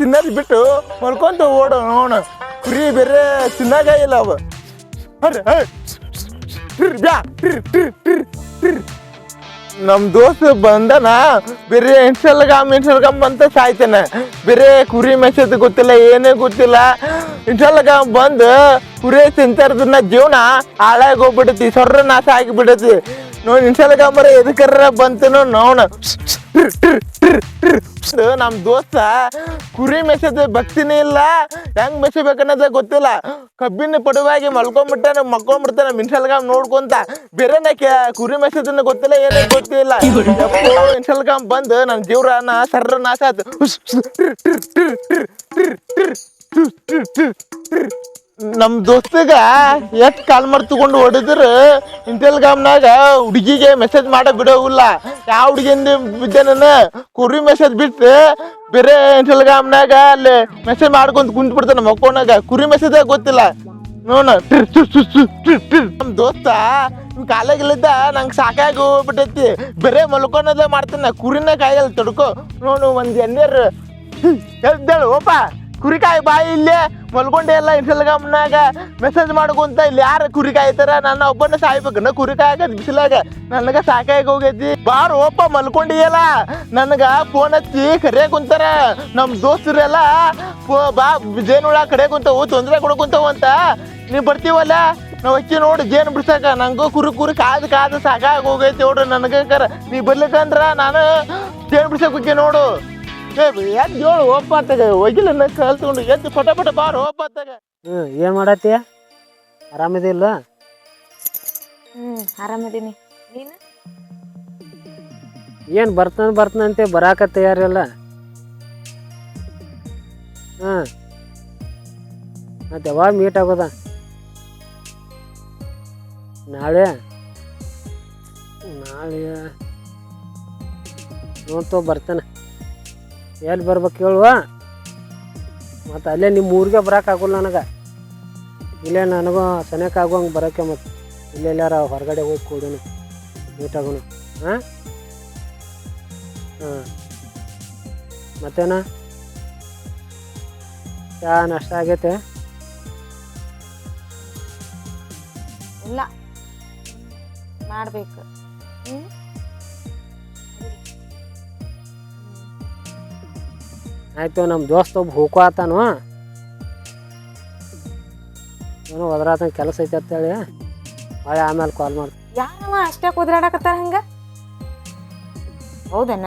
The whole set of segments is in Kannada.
ತಿನ್ನೋದು ಬಿಟ್ಟು ಮಲ್ಕೊಂತ ಓಡೋಣ ನೋಣ ಕುರಿ ಬೇರೆ ತಿನ್ನಾಗ ಇಲ್ಲ ಅವ. ಅರೆ, ಅರೆ. ಟಿರ್ ಬ್ಯಾ, ಟಿರ್, ಟಿರ್, ಟಿರ್, ಟಿರ್. ನಮ್ ದೋಸ್ತ ಬಂದನ ಬೇರೆ ಇನ್ಸ್ಟಾಗ್ರಾಮ್ ಇನ್ಸ್ಟಲ್ಗಾಮ್ ಅಂತ ಸಾಯ್ತಾನೆ. ಬೇರೆ ಕುರಿ ಮೆಸೇಜ್ ಗೊತ್ತಿಲ್ಲ ಏನೇ ಗೊತ್ತಿಲ್ಲ. ಇನ್ಸ್ಟಾಗ್ರಾಮ್ ಬಂದು ಕುರಿ ತಿಂತಾರದನ್ನ ಜೀವನ ಹಾಳಾಗಿ ಹೋಗ್ಬಿಡತಿ ಸೊರ್ರ ನಾಶ ಆಗಿಬಿಡತಿ. ನೋಡಿ ಬರೋ ಎದಕ್ಕರ ಬಂತನೋ ನೋಣ ನಮ್ ದೋಸ್ತ ಕುರಿ ಮೆಸೇಜ್ ಭಕ್ತಿನೇ ಇಲ್ಲ ಹೆಂಗ್ ಮೆಸಬೇಕನ್ನೋದ ಗೊತ್ತಿಲ್ಲ ಕಬ್ಬಿನ ಪಡುವಾಗಿ ಮಲ್ಕೊಂಡ್ಬಿಟ್ಟಾನ ಮಕ್ಕೊಂಡ್ಬಿಡ್ತಾನ ಮಿನ್ಸಲ್ಗಾಮ್ ನೋಡ್ಕೊಂತ ಬೇರೆನೇ ಕುರಿ ಮೆಸೇಜ್ ಗೊತ್ತಿಲ್ಲ ಏನೇ ಗೊತ್ತಿಲ್ಲ ಇನ್ಸ್ಟಾಗ್ರಾಮ್ ಬಂದು ನನ್ ಜೀವ್ರನ ಸರ್ರ ನಾಶ ಆಯ್ತು ನಮ್ ದೋಸ್ತಗ ಎಷ್ಟ್ ಕಾಲ್ ಮಾಡಿ ತಗೊಂಡು ಹೊಡೆದ್ರ ಇಂಟೆಲ್ಗ್ರಾಮ್ನಾಗ ಹುಡುಗಿಗೆ ಮೆಸೇಜ್ ಮಾಡೋ ಬಿಡೋವಿಲ್ಲ ಯಾವ ಹುಡುಗಿಯಿಂದ ಬಿದ್ದೆ ನಾನು? ಕುರಿ ಮೆಸೇಜ್ ಬಿಟ್ಟು ಬೇರೆ ಇಂಟೆಲ್ಗ್ರಾಮ್ನಾಗ ಅಲ್ಲಿ ಮೆಸೇಜ್ ಮಾಡ್ಕೊಂತ ಕುಂತ್ ಬಿಡ್ತಾನೆ ಮಕ್ಕೋನಾಗ ಕುರಿ ಮೆಸೇಜ್ ಗೊತ್ತಿಲ್ಲ? ನೋಡ ನಮ್ಮ ದೋಸ್ತ ಕಾಲಾಗಿಲ್ಲಿದ್ದ ನಂಗೆ ಸಾಕಾಗಿ ಹೋಗ್ಬಿಟ್ಟೈತಿ. ಬೇರೆ ಮಲ್ಕೊಳೋದೇ ಮಾಡ್ತಾನೆ. ಕುರಿನ ಕಾಯಿಲ್ಲ ತಡ್ಕೊ. ನೋಡು ಒಂದ್ ಎಣ್ಣೆರ್. ಎದ್ದೇಳು ಓಪ. ಕುರಿಕಾಯಿ ಬಾಯಿ ಇಲ್ಲೇ ಮಲ್ಕೊಂಡೆ ಎಲ್ಲ ಇನ್ಸ್ಟಾಗ್ರಾಮ್ನಾಗ ಮೆಸೇಜ್ ಮಾಡ್ಕೊಂತ ಇಲ್ಲಿ ಯಾರು ಕುರಿ ತರ ನನ್ನ ಒಬ್ಬನ ಸಾಯ್ಬೇಕು ನಾ ಕುರಿ ಆಗ ಬಿಸಿಲಾಗ. ನನಗ ಸಾಕಾಗಿ ಹೋಗೈತಿ. ಬಾರ್ ಒಬ್ಬ ಮಲ್ಕೊಂಡಿಯಲ್ಲ? ನನಗ ಫೋನ್ ಹಚ್ಚಿ ಕರೆ ಕುಂತಾರ. ನಮ್ಮ ದೋಸ್ತರೆಲ್ಲ ಬಾ ಜೇನುಳ ಕಡೆ ಕುಂತವು, ತೊಂದ್ರೆ ಕೊಡ್ಕೊಂತವು ಅಂತ. ನೀ ಬರ್ತೀವಲ್ಲ? ನಾವ್ ಅಕ್ಕಿ ನೋಡಿ, ಜೇನು ಬಿಡ್ಸಾಕ. ನಂಗೂ ಕುರು, ಕುರಿ ಕಾದು ಕಾದು ಸಾಕಾಗಿ ಹೋಗೈತಿ ನೋಡ್ರಿ ನನಗ ಕರ. ನೀ ಬರ್ಲಿಕ್ಕಂದ್ರ ನಾನು ಜೇನು ಬಿಡ್ಸಕ್ಕೆ ನೋಡು. ಎದ್ದು ಹೇಳು ಒಪ್ಪ ಅತ್ತಾಗ. ಒಗಿಲ ಕಲ್ತ್ಕೊಂಡು ಎದ್ದು ಪಟ ಪಟ ಬಾರು ಒಪ್ಪ ಅತ್ತಾಗ. ಹ್ಞೂ ಏನು ಮಾಡತ್ತಿ ಆರಾಮಿದಿಲ್ಲ ಹ್ಮ್ ಆರಾಮದೀನಿ. ನೀನು? ಏನು ಬರ್ತಾನೆ ಬರ್ತಾನಂತೆ ಬರಾಕ ತಯಾರಿಲ್ಲ ಹಾಂ ಮತ್ತೆ ಯಾವಾಗ ಮೀಟ್ ಆಗೋದ? ನಾಳೆ? ನಾಳೆ ನೋಡ್ತೋ ಬರ್ತಾನೆ. ಎಲ್ಲಿ ಬರ್ಬೇಕು ಹೇಳುವ ಮತ್ತು ಅಲ್ಲೇ ನಿಮ್ಮ ಊರಿಗೆ ಬರೋಕ್ಕಾಗಲ್ಲ ನನಗೆ. ಇಲ್ಲೇ ನನಗೂ ಸನೇಕ ಆಗುವಂಗೆ ಬರೋಕ್ಕೆ ಮತ್ತು ಇಲ್ಲೆಲ್ಲಾರ ಹೊರಗಡೆ ಹೋಗಿ ಕೂಡೋಣ ಮೀಟ್ ಆಗೋಣ ಹಾಂ? ಹಾಂ. ಮತ್ತೇನ? ಚಾ ನಷ್ಟ ಆಗೈತೆ? ಇಲ್ಲ. ಮಾಡಬೇಕು. ಹ್ಮ್? ಆಯ್ತು ನಮ್ಮ ದೋಸ್ತ ಒಬ್ಬ ಹುಕೋ ಆತಾನು. ಏನೋ ಒದರಾತನ ಕೆಲಸ ಐತೆ ಅಂತೇಳಿ ಹೊಳೆ ಆಮೇಲೆ ಕಾಲ್ ಮಾಡಿ ಯಾರವ ಅಷ್ಟೇ ಕುದ್ರಾಡಕತ್ತಾರ ಹಂಗ? ಹೌದನ?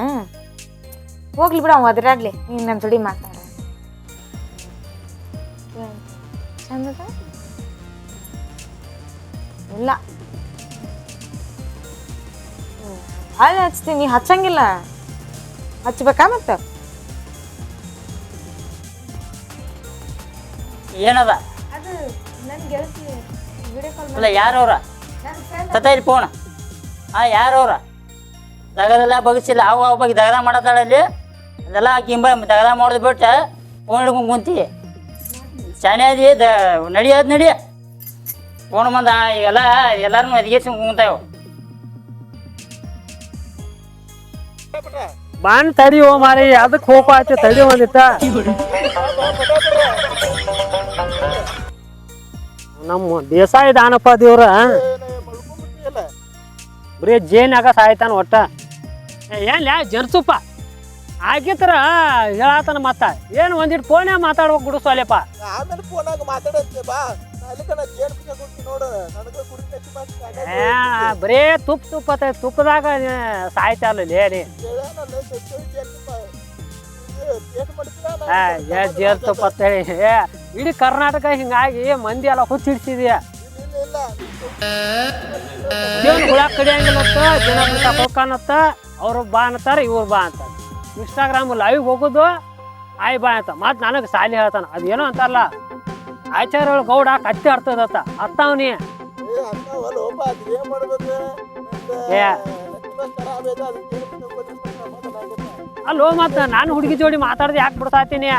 ಹೋಗ್ಲಿ ಬಿಡ, ಅವ ಅದ್ರಾಗ್ಲಿ ನೀನ್ ನನ್ನ ಜೋಡಿ ಮಾತಾಡ. ಚಂದದ ಇಲ್ಲ. ಹಚ್ತೀನಿ ಹಚ್ಚಂಗಿಲ್ಲ. ಹಚ್ಬೇಕಾ ಮತ್ತ? ಏನದ? ಅದು ನನ್ನ ಗೆಳತಿ ವಿಡಿಯೋ ಕಾಲ್ ಅಲ್ಲ ಯಾರವ್ರ? ತತಾಯಿರಿ ಫೋನ್ ಹಾಂ ಯಾರವ್ರ? ದಗದೆಲ್ಲ ಬಗ್ಸಿಲ್ಲ. ಅವ ಅವ ಬಗ್ಗೆ ದಗದ ಮಾಡತ್ತಾಳ ಅಲ್ಲಿ. ಅದೆಲ್ಲ ಕಿಂಬ ದಗದ ಮಾಡೋದು ಬಿಟ್ಟು ಫೋನ್ ಹಿಡ್ಕೊಂಡು ಕುಂತಿ. ಶಾನೆ ಅದಿ ದ ನಡಿಯೋದು ನಡಿ. ಫೋನ್ ಬಂದ ಎಲ್ಲ ಎಲ್ಲಾರು ಅದಿಗೆ ಕುಂತಾವ. ಬಾನ್ ತಡಿ ಓ ಮಾರಿ ಅದಕ್ಕೆ ಹೋಪ ಆಚೆ ತಡಿ ಒಂದಿತ್ತ ನಮ್ಮ ದೇಸಾಯಿ ದಾನಪ್ಪ ದೇವ್ರ ಬರೀ ಜೇನಾಗ ಸಾಯ್ತಾನ ಒಟ್ಟ. ಏನ್ ಯಾ ಜರ್ಸುಪ್ಪ ಆಗಿತ್ರ ಹೇಳಾತನ ಮತ್ತ. ಏನು ಒಂದಿಟ್ಟು ಫೋನೇ ಮಾತಾಡ್ಬೇಕು ಗುಡಿಸೋಲೆಪ್ಪ ಆಮೇಲೆ ಫೋನಾಗ ಮಾತಾಡತ್ತೆ ಬಾ. ಬರೇ ತುಪ್ಪ ತುಪ್ಪ ತುಪ್ಪದಾಗ ಸಾಯ್ತಾರಲ್ಲ ಲೇಡಿ ಜೇನು ತುಪ್ಪ ಅಂತೇಳಿ ಏ ಇಡೀ ಕರ್ನಾಟಕ ಹಿಂಗಾಗಿ ಮಂದಿ ಎಲ್ಲ ಹುಚ್ಚಿಡ್ಸಿದ್ಯಾ. ದೇವ್ನ ಜನ ಅವ್ರು ಬಾ ಅಂತಾರ ಇವ್ರು ಬಾ ಅಂತ. ಇನ್ಸ್ಟಾಗ್ರಾಮ್ ಲೈವ್ ಹೋಗೋದು ಆಯ್ ಬಾ ಅಂತ. ಮತ್ತೆ ನನಗೆ ಸಾಲಿ ಹೇಳ್ತಾನ. ಅದೇನೋ ಅಂತಾರಲ್ಲ ಆಚಾರ್ಯ ಗೌಡ ಕತ್ತಿ ಆಡ್ತದತ್ತ ಅತ್ತವನಿ ಏ. ಅಲ್ಲೋ ಮತ್ತೆ ನಾನು ಹುಡುಗಿ ಜೋಡಿ ಮಾತಾಡ್ದೆ ಯಾಕೆ ಬಿಡ್ತಾ ತಾಯಿ,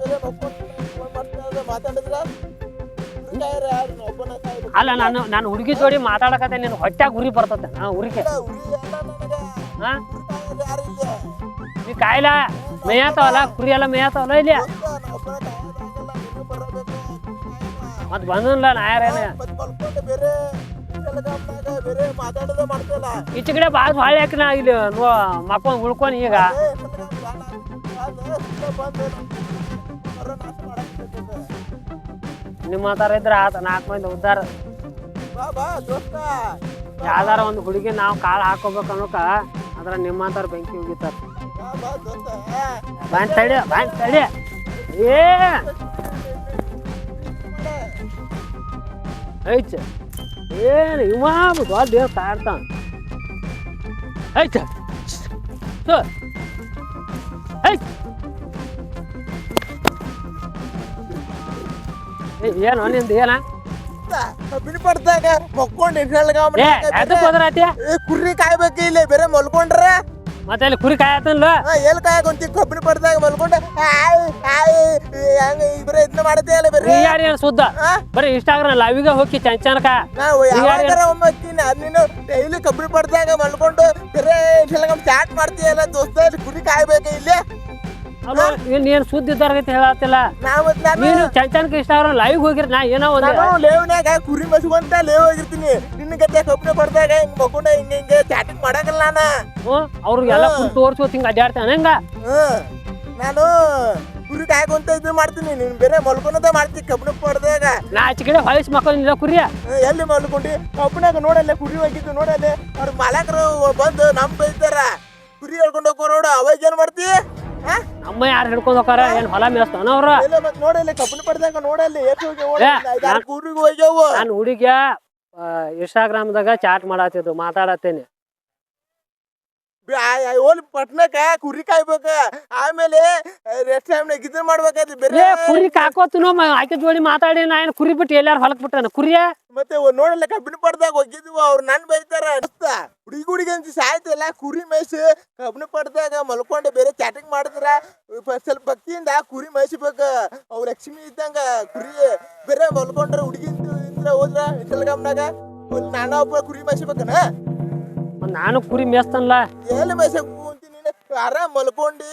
ಬೇರೆ ಫೋನ್ ಮಾತಾಡಿದ್ರ? ಯಾರು? ನಾ ಅಲ್ಲ ನಾನು ನಾನು ಹುಡುಗಿ ಜೋಡಿ ಮಾತಾಡಕತ್ತೆ ನಿನ್ನ ಹೊಟ್ಟ್ಯಾಗ ಉರಿ ಬರ್ತದೆ ಹಾ ಉರಿಕೆ. ಹಾ? ಯಾರು ಕಾಯಿಲ ಮೇಯತಾವಲ್ಲ ಕುರಿ ಎಲ್ಲ ಮೇಯತಾವಲ್ಲ ಇಲ್ಲಿ? ಮತ್ ಬಂದಲ್ಲ ನಾ ಯಾರೇನ ಮತ್ತ್ ಈಚೆ ಕಡೆ ಭಾಳ ಭಾಳ ಯಾಕೆ ನಾ ಇಲ್ಲಿ ನೋ ಮಕ್ಕೊಂಡ್ ಉಳ್ಕೊಂಡು ಈಗ. ನಿಮ್ಮ ಹತ್ರ ಇದ್ರ ಆತ ನಾಲ್ಕು ಮಂದಿ ಉದ್ದಾರ. ಯಾವ್ದಾರ ಒಂದು ಹುಡುಗಿ ನಾವು ಕಾಳು ಹಾಕೋಬೇಕು ಅನ್ನೋಕ ಅದ್ರ ನಿಮ್ಮ ಹತ್ರ ಬೆಂಕಿ ಹೋಗಿತ್ತಾರ ಬಾ ಬಾ ದೋಸ್ತ ಬಾಂಡ್ ತಡಿ ಬಾಂಡ್ ತಡಿ. ಏ! ಐಚ. ಏನು ಇವ ದೊಡ್ಡ ಏನು ಕಾಡ್ತಾನ ಐಚ. ಐಚ್. ಏನು ನಿಂದ ಏನ? ಕಬ್ಬಿನ ಪಡ್ದಾಗ ಮಕ್ಕೊಂಡು ಹೋದ್ರಾತಿ ಏ ಕುರಿ ಕಾಯ್ಬೇಕು ಇಲ್ಲಿ ಬೇರೆ ಮಲ್ಕೊಂಡ್ರೆ? ಮತ್ತೆ ಅಲ್ಲಿ ಕುರಿ ಕಾಯತ್ತಲ್ಲ ಹಾ, ಎಲ್ ಕಾಯಕೊಂತಿ? ಕಬ್ಬಿನ ಪಡ್ದಾಗ ಮಲ್ಕೊಂಡ. ಹಾಯ್ ಹಾಯ್ ಹಂಗ ಇಬ್ರೆ ಇದನ್ನ ಮಾಡತ್ತೆ ಅಲ್ಲ ಬೇರೆ? ಯಾರು ಏನು ಸುದ್ದ? ಬರೀ ಇನ್ಸ್ಟಾಗ್ರಾಮ್ ಲೈವಿಗೆ ಹೋಗಿ ಚಂಚನಕ. ನಾವು ಯಾರ್- ಯಾವಾಗಾರ ಒಮ್ಮೆ ನೀನು ಡೈಲಿ ಕಬ್ಬಿನ ಪಡ್ದಾಗ ಮಲ್ಕೊಂಡು ಬೇರೆ ಚಾಟ್ ಮಾಡ್ತೀಯಲ್ಲ ದೋಸ್ತ ಇಲ್ಲಿ ಕುರಿ ಕಾಯ್ಬೇಕು ಇಲ್ಲಿ? ಅಲ್ಲ ಏನ್ ಏನ್ ಸುದ್ದಿ ಇದ್ದಾರೈತಿ ಹೇಳತ್ತಿಲ್ಲ ನೀನು ನೀನು ಚಂಚನಕ ಇನ್ಸ್ಟಾಗ್ರಾಮ್ ಲೈವ್ ಹೋಗಿರ್ ನಾ ಏನೋ ಒಂದು ಲೇವ್ನ್ಯಾಗ ಕುರಿ ಮಸ್ಕೊಂತ ಲೇವ್ ಹೋಗಿರ್ತೀನಿ. ನಿನ್ನ ಗತೆ ಕಬ್ಬಿನ ಪಡ್ದಾಗ ಹಿಂಗ್ ಮಕ್ಕೊಂಡ ಹಿಂಗ ಹಿಂಗ ಚಾಟಿಂಗ್ ಮಾಡಂಗಿಲ್ಲ ನಾ ಹ್ಮ್? ಅವ್ರಿಗೆಲ್ಲ ಕುರಿ ತೋರ್ಸೋತ್ ಹಿಂಗ ಅಡ್ಡಾಡ್ತಾನೆ ಹೆಂಗ? ಹ್ಮ್ ನಾನು ಕುರಿ ಕಾಯ್ಕೊಂತ ಇದು ಮಾಡ್ತೀನಿ. ನೀನ್ ಬೇರೆ ಮಲ್ಕೊನದ ಮಾಡ್ತೀನಿ ಕಬ್ಬಿನ ಪಡ್ದಾಗ ನಾ ಆಚೆ ಕಡೆ ಹೊಳಿಸ್ ಮಕ್ಕಳಿಲ್ಲ ಕುರಿಯ ಎಲ್ಲಿ ಮಲ್ಕೊಂಡಿ? ಕಬ್ಬಿನಾಗ ನೋಡಲ್ಲ ಕುರಿ ಹೋಗಿದ್ದು ನೋಡಲ್ಲ. ಅವ್ರ ಮಾಲಕರು ಬಂದು ನಮ್ ಬೈತಾರ. ಕುರಿ ಹೇಳ್ಕೊಂಡು ಹೋಗೋ ನೋಡು ಅವಾಗ ಏನ್ ಮಾಡ್ತಿ? ನಮ್ಮ ಯಾರು ಹಿಡ್ಕೊಂಡ್ ಹೋಗಾರ ಏನ್ ಹೊಲ ಮೇಸ್ತಾನ ಅವ್ರ? ನೋಡಿ ನೋಡಲ್ಲ ಕಬ್ಬಿನ ಪಡ್ದಾಗ ನೋಡಲ್ಲಿ ಕುರಿಗೆ ಹೋಗ್ಯಾವು ನಾನು ಹುಡುಗಿಯ ಇನ್ಸ್ಟಾಗ್ರಾಮ್ದಾಗ ಚಾಟ್ ಮಾಡತ್ತಿದ್ದು ಮಾತಾಡತ್ತೇನೆ. ಓಲ್ ಪಟ್ನಕ ಕುರಿ ಕಾಯ್ಬೇಕ. ಆಮೇಲೆ ರೆಸ್ಟ್ ಟೈಮ್ನಾಗ ಇದನ್ನ ಮಾಡ್ಬೇಕಾದ್ರೆ ಬೇರೆ ಕುರಿ ಕಾಕೋತನು ಆಕೆ ಜೋಡಿ ಮಾತಾಡಿ ನಾ ಏನ್ ಕುರಿ ಬಿಟ್ಟು ಎಲ್ಲಾರು ಹೊಲಕ್ ಬಿಟ್ಟಾನ? ಕುರಿಯ? ಮತ್ತೆ ನೋಡಲ್ಲ ಕಬ್ಬಿನ ಪಡ್ದಾಗ ಹೋಗಿದ್ವು ಅವ್ರು ನನ್ ಬೈತಾರ ಅನ್ಸ್ತ ಹುಡುಗಿ ಹುಡುಗಿ ಅಂತ ಸಾಯ್ತಲ್ಲ ಕುರಿ ಮೇಯ್ಸಿ ಕಬ್ಬಿನ ಪಡ್ದಾಗ ಮಲ್ಕೊಂಡು ಬೇರೆ ಚಾಟಿಂಗ್ ಮಾಡಿದ್ರ ಸ್ವಲ್ಪ ಭಕ್ತಿಯಿಂದ ಕುರಿ ಮೇಯ್ಸ್ಬೇಕ ಅವ್ರ ಲಕ್ಷ್ಮಿ ಇದ್ದಂಗ ಕುರಿ ಬೇರೆ ಮಲ್ಕೊಂಡ್ರ ಹುಡುಗಿ ಇಂದ್ರ ಹೋದ್ರ ಟೆಲಿಗ್ರಾಮ್ನಾಗ ನಾನು ಒಬ್ಬ ಕುರಿ ಮೇಯ್ಸ್ಬೇಕನ ಮತ್ತ್ ನಾನು ಕುರಿ ಮೇಸ್ತನ್ಲ ಎಲ್ಲಿ ಮೇಯ್ಸಕ್ ಕುಂತೀನಿ ಆರಾಮ್ ಮಲ್ಕೊಂಡಿ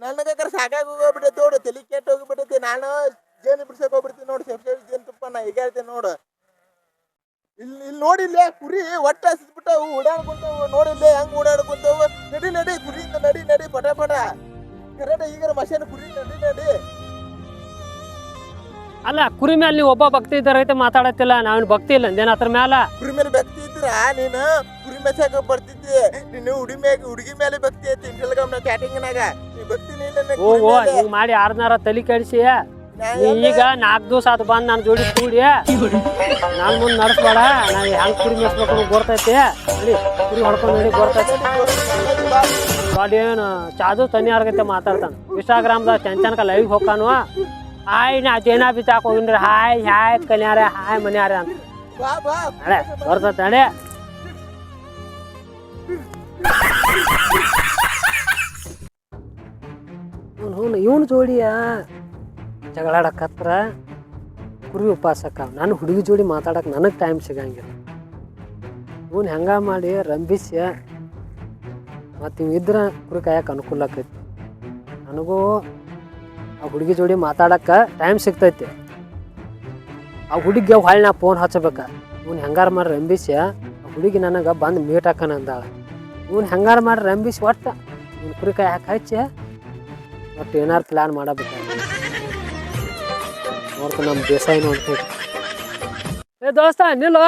ನನಗಾಕರ ಸಾಕಾಗಿ ಹೋಗ್ಬಿಟ್ಟೈತೆ ನೋಡು ತಲೆ ಕೆಟ್ಟ ಹೋಗ್ಬಿಟ್ಟೈತಿ ನಾನು ಜೇನು ಬಿಡ್ಸಕ್ ಹೋಗ್ಬಿಡ್ತೀನಿ ನೋಡು ಸೇಫ್ ಸೇಫ್ ಜೇನು ತುಪ್ಪ ನಾ ಈಗ ಹೇಳ್ತೇನೆ ನೋಡು. ಇಲ್ಲಿ ಇಲ್ಲಿ ನೋಡಿಲ್ಲ ಕುರಿ ಒಟ್ಟ ಹಸಿದ್ಬಿಟ್ಟವು ಓಡಾಡ್ಕೊಂತವು ನೋಡಿಲ್ಲ ಹೆಂಗ್ ಓಡಾಡ್ಕೊಂತವು. ನಡಿ ನಡಿ ಕುರಿಯಿಂದ ನಡಿ ನಡಿ ಪಟ ಪಟ. ಕರೆಕ್ಟ್ ಈಗ ಮಷೇನ್ ಕುರಿ ನಡಿ ನಡಿ. ಅಲ್ಲ ಕುರಿ ಮೇಲೆ ನೀವು ಒಬ್ಬ ಭಕ್ತಿ ಇದ್ದಾರೈತೆ ಮಾತಾಡತ್ತಿಲ್ಲ ನಾವೇನು ಭಕ್ತಿ ಇಲ್ಲ ಅಂದೇನ ಅದ್ರ ಮ್ಯಾಲ? ಕುರಿ ಮೇಲೆ ಭಕ್ತಿ ಇದ್ರ ನೀನು ಕುರಿ ಮೆಸಾಕ ಬರ್ತಿದ್ದಿ. ನೀನು ಹುಡುಗಿ ಮ್ಯಾಗ ಹುಡುಗಿ ಮೇಲೆ ಭಕ್ತಿ ಐತಿ ಟೆಲಿಗ್ರಾಮ್ನಾಗ ಕ್ಯಾಟಿಂಗ್ನಾಗ ನೀ ಭಕ್ತಿ ಇಲ್ಲ ಓ ಓ. ಹಿಂಗ್ ಮಾಡಿ ಯಾರನ್ನಾರ ತಲೆ ಕೆಡಿಸಿ. ನಾ ನೀ ಎಲ್ಲ- ಈಗ ನಾಲ್ಕು ದಿವಸ ಅದು ಬಂದು ನಾನು ಜೋಡಿ ಕೂಡಿ ನಾನು ಮುಂದೆ ನಡೆಸ್ಬೇಡ ನಾನು ಹೆಂಗ್ ಮೇಸ್ಬೇಕು ಅನ್ನೋದ್ ಗೊತ್ತೈತಿ ನಡಿ ಕುರಿ ಹೊಡ್ಕೊಂಡು ನೋಡಿ ಗೊತ್ತೈತಿ ಏನು ಚಾದು ತನಿ ಆಗೈತೆ ಮಾತಾಡ್ತಾನೆ. ಇನ್ಸ್ಟಾಗ್ರಾಮ್ದಾಗ ಚಂಚನಕ ಲೈವ್ ಹೋಗಾನು ಹಾಯ್ ನಾ ಜೇನಾ ಬಿತ್ತಾಕ ಹೋಗಿನ್ರಿ. ಹಾಯ್ ಹಾಯ್ ಕನ್ಯಾರ ಹಾಯ್ ಮನ್ಯಾರ ಅಂತ. ನಡೆ ಬರ್ತೈತೆ ನಡೆ. ಇವನು ಜೋಡಿಯ? ಜಗಳಾಡಕತ್ರ ಕುರಿ ಉಪಾಸಕ. ನಾನು ಹುಡುಗಿ ಜೋಡಿ ಮಾತಾಡಕ್ಕೆ ನನಗೆ ಟೈಮ್ ಸಿಗಂಗಿಲ್ಲ. ಇವನು ಹೆಂಗ ಮಾಡಿ ರಂಬಿಸಿ ಮತ್ತು ಇವ್ ಇದ್ರೆ ಕುರಿ ಕಾಯಕ್ಕೆ ಅನುಕೂಲ ಆಕೈತಿ. ನನಗೂ ಆ ಹುಡುಗಿ ಜೋಡಿ ಮಾತಾಡಕ್ಕೆ ಟೈಮ್ ಸಿಗ್ತೈತಿ. ಆ ಹುಡುಗಿಗೆ ಹೊಳ್ಳಿ ನಾ ಫೋನ್ ಹಚ್ಚಬೇಕ. ಇವನು ಹೆಂಗಾರು ಮಾಡಿ ರಂಬಿಸಿ ಆ ಹುಡುಗಿ ನನಗೆ ಬಂದು ಮೀಟ್ ಹಾಕನ ಅಂದಾಳ. ಇವನು ಹೆಂಗಾರು ಮಾಡಿ ರಂಬಿಸಿ ಒಟ್ಟು. ಇವ್ನು ಕುರಿ ಕಾಯಿ ಹಾಕಿ ಹಚ್ಚಿ. ಒಟ್ಟು ಏನಾರು ಪ್ಲ್ಯಾನ್ ಮಾಡಬೇಕು? ನೋಡ್ತು ನಮ್ಮ ಬೇಸಾಯ ನೋಡ್ತೀವಿ ಏ ದೋಸ್ತ ನಿಲ್ಲ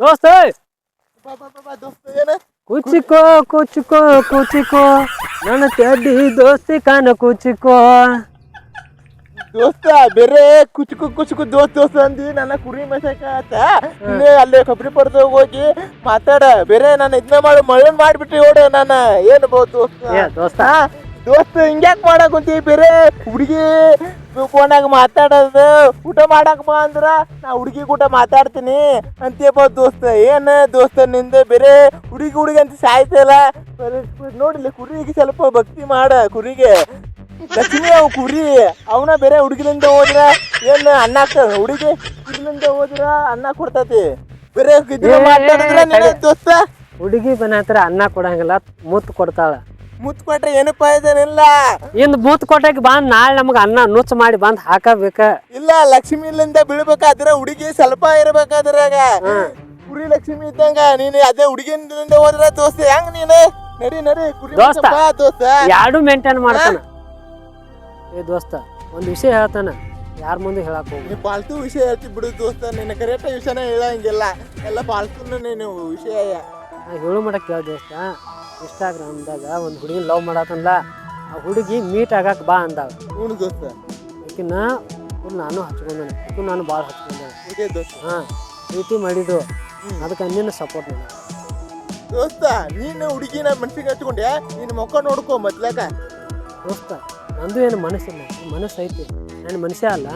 ದೋಸ್ತ ಬಾ ಬಾ ಬಾ ಬಾ ದೋಸ್ತ ಏನ ಕುಚಿಕೋ ಕುಚಿಕೋ ಕುಚಿಕೋ. ನನ್ನ ತೆಡ್ಡಿ ದೋಸ್ತಿ ಕಾನ ಕುಚಿಕೋ. ದೋಸ್ತ ಬೇರೆ ಕುಚುಕು ಕುಚುಕು ದೋಸ್ತ ದೋಸ್ತ ಅಂದಿ. ನನ್ನ ಕುರಿ ಮೇಸಕ ಆತ. ಇಲ್ಲೇ ಅಲ್ಲೇ ಕೊಬ್ಬರಿ ಪಡ್ದ ಹೋಗಿ ಮಾತಾಡ. ಬೇರೆ ನಾನು ಇದನ್ನ ಮಾಡಿ ಮಳೆ ಮಾಡ್ಬಿಟ್ರಿ ಓಡ ನಾನು ಏನು ಬೋದು ದೋಸ್ತ? ಏ ದೋಸ್ತ ಹಿಂಗ್ಯಾಕ್ ಮಾಡಕ್ ಕುಂತಿ ಬೇರೆ? ಹುಡುಗಿ ಫೋನಾಗ ಮಾತಾಡೋದು. ಊಟ ಮಾಡಕ್ ಬಾ ಅಂದ್ರ ನಾ ಹುಡುಗಿ ಊಟ ಮಾತಾಡ್ತೀನಿ. ಅಂತೀಯಪ್ಪ ದೋಸ್ತ ಏನ ದೋಸ್ತ ನಿಂದ ಬೇರೆ? ಹುಡುಗಿ ಹುಡುಗಿ ಅಂತ ಸಾಯ್ತಲ್ಲ ನೋಡಿಲ್ಲ ಕುರಿಗೆ ಸ್ವಲ್ಪ ಭಕ್ತಿ ಮಾಡ ಕುರಿಗೆ. ಲಕ್ಷ್ಮಿ ಅವ್ ಕುರಿ. ಅವನ ಬೇರೆ ಹುಡುಗಿಲಿಂದ ಹೋದ್ರ ಏನ್ ಅನ್ನ ಹುಡುಗಿ ಹುಡುಗಿಲಿಂದ ಹೋದ್ರ ಅನ್ನ ಕೊಡ್ತತಿ. ಬೇರೆ ಮಾತಾಡಿದ್ರ ದೋಸ್ತ? ಹುಡುಗಿ ಬನ್ನ ಹತ್ರ ಅನ್ನ ಕೊಡಂಗಿಲ್ಲ ಮುತ್ತು ಕೊಡ್ತಾಳ. ಮುತ್ ಕೊಟ್ರೆ ಏನು ಪ್ರಯೋಜನ ಇಂದ ಬೂತ್ ಕೊಟ್ಟಾಗ ಬಂದ್ ನಾಳೆ ನಮ್ಗೆ ಅನ್ನ ನುಚ್ಚ ಮಾಡಿ ಬಂದ್ ಹಾಕಬೇಕ. ಇಲ್ಲ ಲಕ್ಷ್ಮಿಲಿಂದ ಬೀಳ್ಬೇಕಾದ್ರೆ ಹುಡುಗಿ ಸ್ವಲ್ಪ ಇರ್ಬೇಕಾದ್ರಾಗ ಕುರಿ ಲಕ್ಷ್ಮಿ ಇದ್ದಂಗ ನೀನು ಅದೇ ಹುಡುಗಿನಿಂದ ಹೋದ್ರೆ ದೋಸ್ತ ಹೆಂಗ್ ನೀನು? ನಡಿ ನಡಿ ಕುರಿ ದೋಸ್ತ. ಬಾ ದೋಸ್ತ. ಎರಡು ಮೇಂಟೈನ್ ಮಾಡ್ತಾನ? ಏ ದೋಸ್ತ ಒಂದು ವಿಷಯ ಹೇಳ್ತಾನ ಯಾರ ಮುಂದೆ ಹೇಳಕ್ ಹೋಗಿ ನೀ ಪಾಲ್ತು ವಿಷಯ ಹೇಳ್ತಿ ಬಿಡು ದೋಸ್ತ ನಿನ್ನ ಕರೆಕ್ಟ್ ವಿಷಯನೇ ಹೇಳಂಗಿಲ್ಲ. ಎಲ್ಲ ಪಾಲ್ತು ನೀನು ವಿಷಯ. ಹೇಳು ಮಾಡಕ್ ಕೇಳ ದೋಸ್ತ. ಇನ್ಸ್ಟಾಗ್ರಾಮ್ದಾಗ ಒಂದು ಹುಡುಗಿ ಲವ್ ಮಾಡತ್ತಲ್ಲ ಆ ಹುಡುಗಿ ಮೀಟ್ ಆಗಕ್ಕೆ ಬಾ ಅಂದಾಗ ದೋಸ್ತ? ಆಕಿನ ಫುಲ್ ನಾನು ಹಚ್ಕೊಂಡೆ ಆಕಿ ನಾನು ಭಾಳ ಹಚ್ಕೊಂಡೆ ದೋಸ್ತ? ಹಾಂ ಪ್ರೀತಿ ಮಾಡಿದ್ದು. ಅದಕ್ಕೆ ನಿನ್ನ ಸಪೋರ್ಟ್ ನಾನು. ದೋಸ್ತ ನೀನು ಹುಡುಗಿನ ಮನ್ಸಿಗೆ ಹಚ್ಕೊಂಡೆ ನೀನು ಮುಖ ನೋಡ್ಕೊ ಮೊದ್ಲಾಗ. ದೋಸ್ತ ನಂದು ಏನು ಮನಸ್ಸಿಲ್ಲ. ಮನಸ್ಸು ಐತಿ ನನ್ನ ಮನುಷ್ಯ ಅಲ್ಲ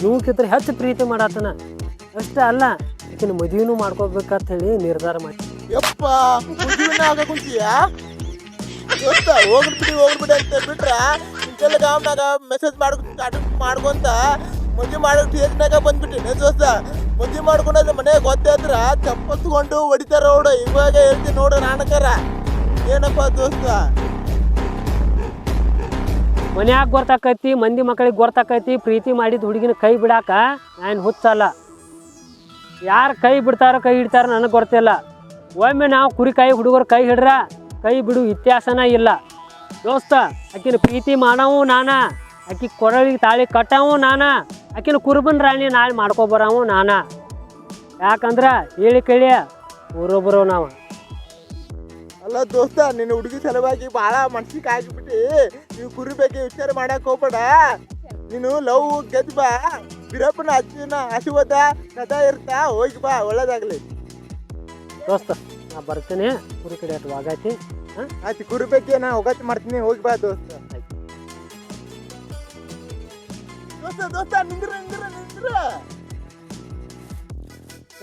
ಜೀವಕ್ಕಿದ್ರೆ ಹೆಚ್ಚು ಪ್ರೀತಿ ಮಾಡತ್ತನ ಅಷ್ಟೇ ಅಲ್ಲ ಆಕಿನ ಮದುವೆನೂ ಮಾಡ್ಕೋಬೇಕಂತ ಹೇಳಿ ನಿರ್ಧಾರ ಮಾಡಿ ಯಪ್ಪ ಮದುವೆನ ಆಗ ಕುಂತೀಯ ದೋಸ್ತ ಹೋಗ್ಬಿಡಿ ಹೋಗ್ಬಿಡಿ ಅಂತ ಬಿಟ್ರ ಇನ್ಸ್ಟಾಗ್ರಾಮ್ನಾಗ ಮೆಸೇಜ್ ಮಾಡ್ ಮಾಡ್ಕೊಂತ ಮದುವೆ ಮಾಡೋ ಸ್ಟೇಜ್ನಾಗ ಬಂದ್ಬಿಟ್ಟಿನಿ ದೋಸ್ತ ಮದುವೆ ಮಾಡ್ಕೊಂಡ್ರೆ ಮನೆಗೆ ಗೊತ್ತಾದ್ರ ಚಪ್ಪತ್ಕೊಂಡು ಹೊಡಿತಾರ ನೋಡು ಇವಾಗ ಹೇಳ್ತೀನಿ ನೋಡು ನಾನಕರ ಏನಪ್ಪ ದೋಸ್ತ? ಮನ್ಯಾಗ ಗೊತ್ತಾಕೈತಿ ಮಂದಿ ಮಕ್ಕಳಿಗೆ ಗೊತ್ತಾಕೈತಿ ಪ್ರೀತಿ ಮಾಡಿದ ಹುಡುಗಿನ ಕೈ ಬಿಡಾಕ ನಾನು ಹುಚ್ಚಲ್ಲ. ಯಾರು ಕೈ ಬಿಡ್ತಾರೋ ಕೈ ಇಡ್ತಾರೋ ನನಗೆ ಗೊತ್ತಿಲ್ಲ ಒಮ್ಮೆ ನಾವು ಕುರಿ ಕೈ ಹುಡುಗರು ಕೈ ಹಿಡ್ರ, ಕೈ ಬಿಡು ಇತಿಹಾಸನ ಇಲ್ಲ. ದೋಸ್ತ, ಆಕಿನ ಪ್ರೀತಿ ಮಾಡವು ನಾನ, ಆಕಿ ಕೊರಳಿಗೆ ತಾಳಿ ಕಟ್ಟವು ನಾನ, ಆಕಿನ ಕುರುಬನ್ ರಾಣಿ ನಾಳೆ ಮಾಡ್ಕೊಬರವು ನಾನ. ಯಾಕಂದ್ರೆ ಹೇಳಿ ಕೇಳಿ ಊರೊಬ್ಬರು ನಾವು. ಅಲ್ಲ ದೋಸ್ತ, ನಿನ್ನ ಹುಡುಗಿ ಸಲುವಾಗಿ ಭಾಳ ಮನ್ಸಿಗೆ ಆಗಿಬಿಟ್ಟು ನೀವು ಕುರಿ ಬಗ್ಗೆ ವಿಚಾರ ಮಾಡಕ್ ಹೋಗ್ಬೇಡ. ನೀನು ಲವ್ ಗೆದ್ಬಾ ಬಾ ಬಿರಪ್ಪನ ಅಜ್ಜಿನ ಆಶೀರ್ವಾದ ಸದಾ ಇರ್ತಾ ಹೋಗಿ ಬಾ, ಒಳ್ಳೇದಾಗ್ಲಿ. ದೋಸ್ತ ನಾ ಬರ್ತೀನಿ. ಕುರಿ ಕಡೆ ಅಟ್ ವಾಗೈತಿ ಹಾಂ? ಆಯ್ತು ಕುರಿ ಬಗ್ಗೆ ನಾ ಹೋಗತ್ ಮಾಡ್ತೀನಿ. ಹೋಗಿ ಬಾ ದೋಸ್ತ. ದೋಸ್ತ ದೋಸ್ತ ನಿಂದ್ರ ನಿಂದ್ರ ನಿಂದ್ರ.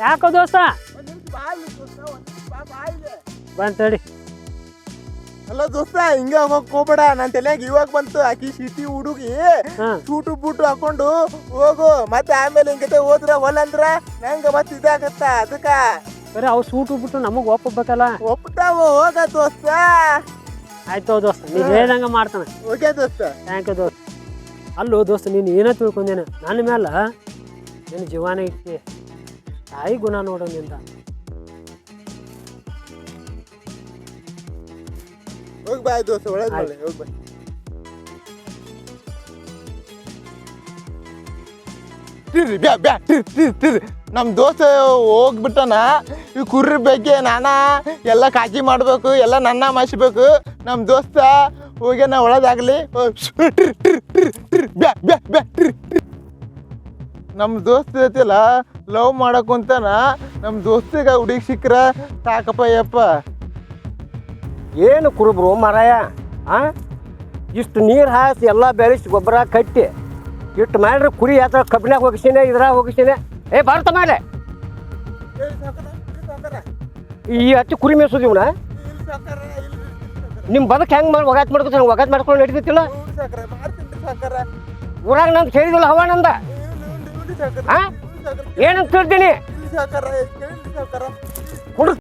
ಯಾಕೋ ದೋಸ್ತ? ಒಂದ್ ನಿಮಿಷ ಬಾ ಇಲ್ಲಿ ದೋಸ್ತ ಒಂದ್ ನಿಮಿಷ ಬಾ ಬಾ ಇಲ್ಲಿ. ಬಂತಡಿ ಅಲ್ಲ ದೋಸ್ತ ಹಿಂಗ ಹೋಗಕ್ ಹೋಗ್ಬೇಡ ನನ್ನ ತಲೆಯಾಗ ಇವಾಗ ಬಂತು ಆಕಿ ಸಿಟಿ ಹುಡುಗಿ. ಹಾಂ. ಸೂಟು ಬೂಟು ಹಾಕೊಂಡು ಹೋಗು. ಮತ್ತೆ ಆಮೇಲೆ ಹಿಂಗತೆ ಹೋದ್ರ ಹೊಲ ಅಂದ್ರ ನಂಗ ಮತ್ತೆ ಇದಾಗತ್ತ ಅದಕ್ಕ. ಸರಿ ಅವು ಸೂಟ್ ಬಿಟ್ಟು ನಮಗೆ ಒಪ್ಪಬೇಕಲ್ಲ ಒಪ್ತಾವ ಹೋಗ ದೋಸ್ತ. ಆಯ್ತು ದೋಸ್ತ ನೀನು ಹೇಳ್ದಂಗೆ ಮಾಡ್ತಾನೆ. ಓಕೆ ದೋಸ್ತ. ಥ್ಯಾಂಕ್ ಯು ದೋಸ್ತ. ಅಲ್ಲೋ ದೋಸ್ತ ನೀನು ಏನೋ ತಿಳ್ಕೊಂಡೇನೆ? ನನ್ನ ಮೇಲೆ ನಿನ್ನ ಜೀವನ ಇಟ್ಟಿ ತಾಯಿ ಗುಣ ನೋಡೋ ನಿಂದ. ಹೋಗಿ ಬಾಯ್ ದೋಸ್ತ ಒಳಗೆ ಹೋಗಿ ಬಾ ತಿರ್ರಿ, ಬ್ಯಾ ಬ್ಯಾ ತಿರ್ ನಮ್ಮ ದೋಸ್ತ ಹೋಗ್ಬಿಟ್ಟನ, ಈ ಕುರ್ರಿ ಬಗ್ಗೆ ನಾನ ಎಲ್ಲ ಕಾಜಿ ಮಾಡಬೇಕು, ಎಲ್ಲ ನನ್ನ ಮಾಸ್ಬೇಕು ನಮ್ಮ ದೋಸ್ತ ಹೋಗ್ಯಾನ ಒಳದಾಗ್ಲಿ. ಬ್ಯಾ ಬ್ಯಾ ನಮ್ಮ ದೋಸ್ತ ಐತಿಲ್ಲ ಲವ್ ಮಾಡಕ್ಕಂತಾನ ನಮ್ಮ ದೋಸ್ತಿಗ ಹುಡುಗಿ ಸಿಕ್ಕ್ರ ಸಾಕಪ್ಪ ಯಪ್ಪ ಏನು ಕುರುಬ್ರು ಮರಾಯ, ಆ? ಇಷ್ಟು ನೀರು ಹಾಸಿ ಎಲ್ಲ ಬೆಳೆಸಿ ಗೊಬ್ಬರ ಕಟ್ಟಿ. ಇಷ್ಟು ಮಾಡ್ರಿ ಕುರಿ ಯಾತ್ರ ಕಬ್ಬಿನಾಗ ಹೋಗಿಸ್ತೀನಿ, ಇದ್ರಾಗ ಹೋಗಿಸ್ತೀನಿ. ಏ, ಭಾರತ ಮೇಲೆ. ಈ ಹಚ್ಚಿ ಕುರಿ ಮೇಸೋದಿವ್ನ ನಿಮ್ಮ ಬದಕ್ ಹೆಂಗೆ ಮಾಡಿ ಒಗಾತ್ ಮಾಡ್ಕೊತ ಒಗಾತ್ ಮಾಡ್ಕೊಂಡು ನಡೀತಿಲ್ಲ ಊರಾಗ ನಂದು ಕೇಳಿದಿಲ್ಲ ಹವ ನಂದ. ಏನಂತ ಹೇಳ್ತೀನಿ